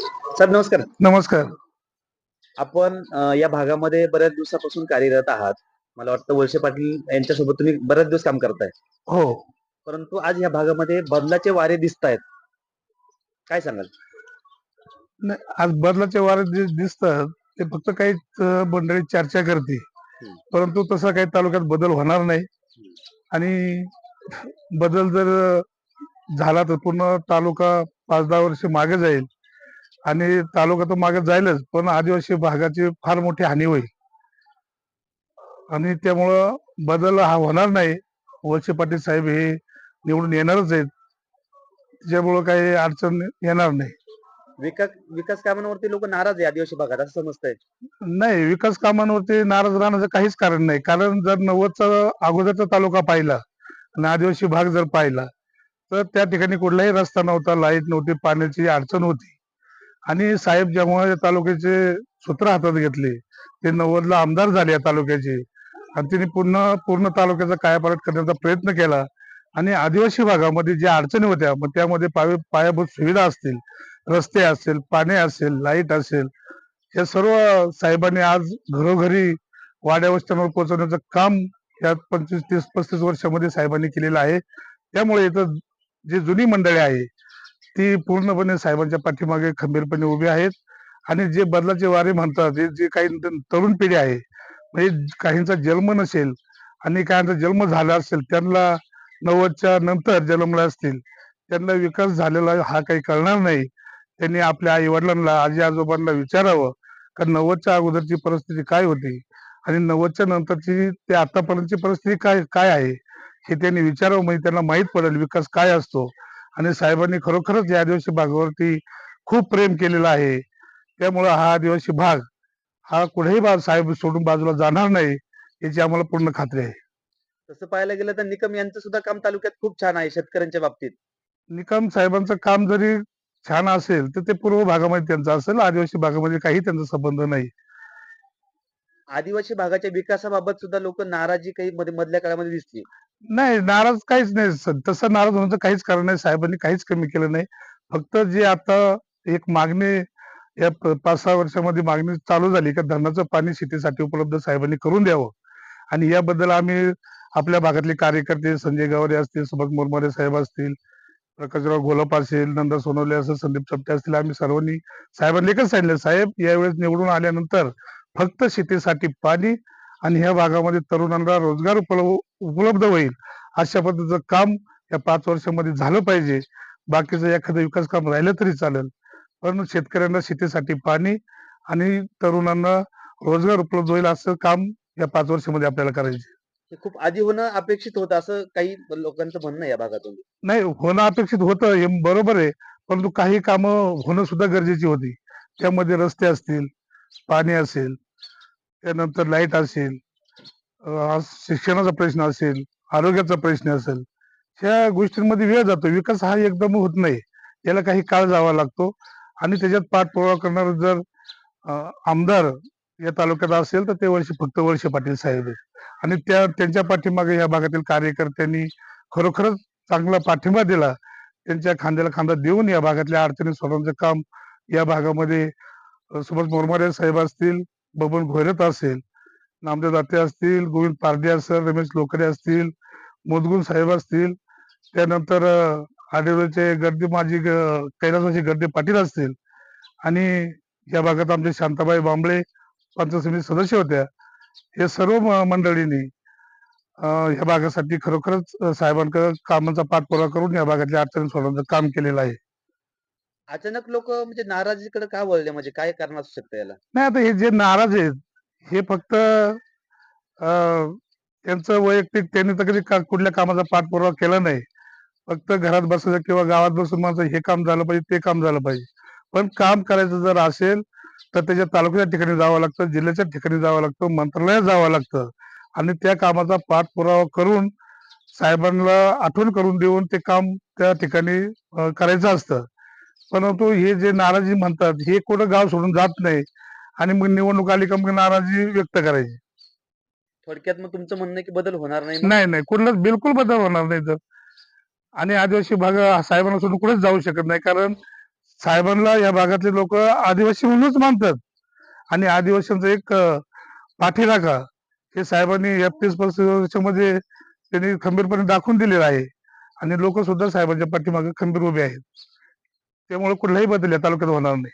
Sir नमस्कार. नमस्कार. आपण या भागामध्ये बऱ्याच दिवसापासून कार्यरत आहात. मला वाटतं वळसे पाटील यांच्यासोबत तुम्ही बऱ्याच दिवस काम करताय. हो. परंतु आज या भागामध्ये बदलाचे वारे दिसत आहेत काय सांगाल? नाही, आज बदलाचे वारे दिसतात ते फक्त काही मंडळी चर्चा करते. परंतु तसा काही तालुक्यात बदल होणार नाही. आणि बदल जर झाला तर पूर्ण तालुका पाच दहा वर्ष मागे जाईल. आणि तालुका तर मागे जाईलच पण आदिवासी भागाची फार मोठी हानी होईल. आणि त्यामुळं बदल हा होणार नाही. वळसे पाटील साहेब हे निवडून येणारच आहेत. त्याच्यामुळं काही अडचण येणार नाही. विकास विकास कामांवरती लोक नाराज आहे आदिवासी भागात असं समजतंय. नाही विकास कामांवरती नाराज राहण्याचं काहीच कारण नाही. कारण जर नव्वदचा अगोदरचा तालुका पाहिला आणि आदिवासी भाग जर पाहिला तर त्या ठिकाणी कुठलाही रस्ता नव्हता लाइट नव्हती पाण्याची अडचण होती. आणि साहेब जेव्हा या तालुक्याचे सूत्र हातात घेतले ते नव्वदला आमदार झाले या तालुक्याचे आणि त्यांनी पूर्ण पूर्ण तालुक्याचा कायापालट करण्याचा प्रयत्न केला. आणि आदिवासी भागामध्ये ज्या अडचणी होत्या मग त्यामध्ये पाय पायाभूत सुविधा असतील रस्ते असेल पाणी असेल लाइट असेल हे सर्व साहेबांनी आज घरोघरी वाड्यावस्त्यांवर पोहोचवण्याचं काम या पंचवीस तीस पस्तीस वर्षामध्ये साहेबांनी केलेलं आहे. त्यामुळे इथं जी जुनी मंडळी आहे ती पूर्णपणे साहेबांच्या पाठीमागे खंबीरपणे उभी आहेत. आणि जे बदलाचे वारे म्हणतात जे काही तरुण पिढी आहे म्हणजे काहींचा जन्म नसेल आणि काहींचा जन्म झाला असेल त्यांना नव्वदच्या नंतर जन्मला असतील त्यांना विकास झालेला हा काही कळणार नाही. त्यांनी आपल्या आई वडिलांना आजी आजोबांना विचारावं कारण नव्वदच्या अगोदरची परिस्थिती काय होती? आणि नव्वदच्या नंतरची ते आतापर्यंतची परिस्थिती काय काय आहे? हे त्यांनी विचारावं म्हणजे त्यांना माहीत पडेल विकास काय असतो. आणि साहेबांनी खरोखरच या आदिवासी भागावरती खूप प्रेम केलेलं आहे. त्यामुळं हा आदिवासी भाग हा कुठेही साहेब सोडून बाजूला जाणार नाही याची आम्हाला पूर्ण खात्री आहे. तसं पाहायला गेलं तर निकम यांचं सुद्धा काम तालुक्यात खूप छान आहे शेतकऱ्यांच्या बाबतीत. निकम साहेबांचं काम जरी छान असेल तर ते पूर्व भागामध्ये त्यांचं असेल आदिवासी भागामध्ये काही त्यांचा संबंध नाही. आदिवासी भागाच्या विकासाबाबत सुद्धा लोक नाराजी काही मधल्या काळामध्ये दिसली. नाही नाराज काहीच नाही. स- तसं नाराज होण्याचं काहीच कारण नाही. साहेबांनी काहीच कमी केलं नाही. फक्त जे आता एक मागणी या प- पाच सहा वर्षामध्ये मागणी चालू झाली का धरणाचं पाणी शेतीसाठी उपलब्ध साहेबांनी करून द्यावं. आणि याबद्दल आम्ही आपल्या भागातले कार्यकर्ते संजय गावरे असतील सुभाष मोरमारे साहेब असतील प्रकाशराव घोलप असेल नंदा सोनवले असेल संदीप चपटे असतील आम्ही सर्वांनी साहेबांनी एकच सांगितलं साहेब यावेळेस निवडून आल्यानंतर फक्त शेतीसाठी पाणी आणि ह्या भागामध्ये तरुणांना रोजगार उपलब्ध उपलब्ध होईल. अशा पद्धतीचं काम या पाच वर्षामध्ये झालं पाहिजे. बाकीचं एखादं विकास काम राहिलं तरी चालेल. पण शेतकऱ्यांना शेतीसाठी पाणी आणि तरुणांना रोजगार उपलब्ध होईल असं काम या पाच वर्षामध्ये आपल्याला करायचे खूप आधी होणं अपेक्षित होतं असं काही लोकांचं म्हणणं या भागातून. नाही होणं अपेक्षित होतं हे बरोबर आहे. परंतु काही कामं होणं सुद्धा गरजेची होती. त्यामध्ये रस्ते असतील पाणी असेल त्यानंतर लाइट असेल शिक्षणाचा प्रश्न असेल आरोग्याचा प्रश्न असेल ह्या गोष्टींमध्ये वेळ जातो. विकास हा एकदम होत नाही. याला काही काळ जावा लागतो. आणि त्याच्यात पाठपुरावा करणार जर आमदार या तालुक्यात असेल तर ते वर्ष फक्त वर्ष पाटील साहेब आणि त्या त्यांच्या पाठीमागे या भागातील कार्यकर्त्यांनी खरोखरच चांगला पाठिंबा दिला. त्यांच्या खांद्याला खांदा देऊन या भागातल्या अडचणी सोडवण्याचं काम या भागामध्ये सुभाष मोरमारे साहेब असतील बबन घोरत असेल नामदेव दाते असतील गोविंद पारडे असेल रमेश लोकरे असतील मुदगुल साहेब असतील त्यानंतर अं, आडिवरचे गर्दी माजी कैलासाची गर्दी पाटील असतील आणि या भागात आमचे शांताबाई बांबळे पंचायत समिती सदस्य होत्या. हे सर्व मंडळींनी या भागासाठी खरोखरच साहेबांकडे कामाचा पाठपुरावा करून या भागातल्या अडचणी सोडवण्याचं काम केलेलं आहे. अचानक लोक म्हणजे नाराजीकडे का वळले? म्हणजे काय कारण असू शकतं याला? नाही आता हे जे नाराज आहेत हे फक्त अं, त्यांचं वैयक्तिक त्यांनी तर कधी का- कुठल्या कामाचा पाठपुरावा केला नाही. फक्त घरात बसायचं किंवा गावात बसून माणसं हे काम झालं पाहिजे ते काम झालं पाहिजे. पण काम करायचं जर असेल तर त्याच्या तालुक्याच्या ठिकाणी जावं लागतं जिल्ह्याच्या ठिकाणी जावं लागतं मंत्रालयात जावं लागतं. आणि त्या कामाचा पाठपुरावा करून साहेबांना आठवण करून देऊन ते काम त्या ठिकाणी करायचं असतं. परंतु हे जे नाराजी म्हणतात हे कुठं गाव सोडून जात नाही. आणि मग निवडणूक आली का मग नाराजी व्यक्त करायची. थोडक्यात मग तुमचं म्हणणं आहे की बदल होणार नाही? नाही नाही. कुठलाच बिलकुल बदल होणार नाही तर. आणि आदिवासी भाग साहेबांना सोडून कुठेच जाऊ शकत नाही. कारण साहेबांना या भागातले लोक आदिवासी म्हणूनच मानतात. आणि आदिवासींचा एक पाठीराखा हे साहेबांनी या तीस पस्तीस वर्षामध्ये त्यांनी खंबीरपणे दाखवून दिलेला आहे. आणि लोक सुद्धा साहेबांच्या पाठीमागे खंबीर उभे आहेत. त्यामुळे कुठलाही बदल या तालुक्यात होणार नाही.